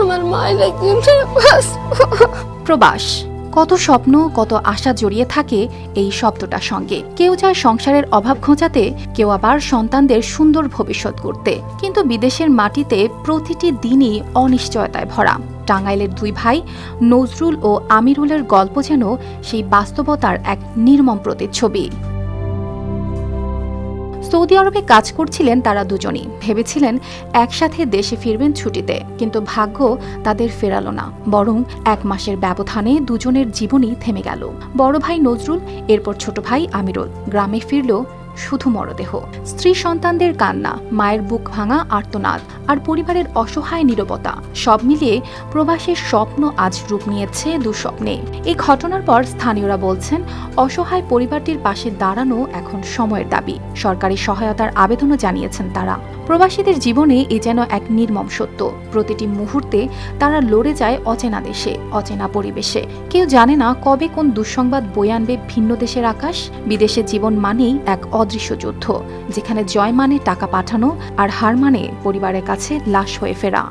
আমার মায়েরা বাঁচবো প্রবাস, কত স্বপ্ন, কত আশা জড়িয়ে থাকে এই শব্দটার সঙ্গে। কেউ চায় সংসারের অভাব ঘোচাতে, কেউ আবার সন্তানদের সুন্দর ভবিষ্যৎ করতে কিন্তু বিদেশের মাটিতে প্রতিটি দিনই অনিশ্চয়তায় ভরা। টাঙ্গাইলের দুই ভাই, নজরুল ও আমিরুলের গল্প যেন সেই বাস্তবতার এক নির্মম প্রতিচ্ছবি। সৌদি আরবে কাজ করছিলেন তারা দুজনই। ভেবেছিলেন একসাথে দেশে ফিরবেন ছুটিতে, কিন্তু ভাগ্য তাদের ফেরালো না। বরং এক মাসের ব্যবধানে দুজনের জীবনই থেমে গেল। বড় ভাই নজরুল, এরপর ছোট ভাই আমিরুল। গ্রামে ফিরল শুধু মরদেহ। স্ত্রী সন্তানদের কান্না, মায়ের বুক ভাঙা আর্তনাদ। আর পরিবারের অসহায় নীরবতা, সব মিলিয়ে প্রবাসের স্বপ্ন আজ রূপ নিয়েছে দুঃস্বপ্নে। এই ঘটনার পর স্থানীয়রা বলছেন, অসহায় পরিবারটির পাশে দাঁড়ানো এখন সময়ের দাবি। সরকারি সহায়তার আবেদনও জানিয়েছেন তারা। প্রবাসীদের জীবনে এ যেন এক নির্মম সত্য। প্রতিটি মুহূর্তে তারা লড়ে যায় অচেনা দেশে, অচেনা পরিবেশে। কেউ জানে না কবে কোন দুঃসংবাদ বয়ে আনবে ভিন্ন দেশের আকাশ। বিদেশে জীবন মানেই এক অদৃশ্য যুদ্ধ, যেখানে জয় মানে টাকা পাঠানো আর হার মানে পরিবারের কাছে লাশ হয়ে ফেরা।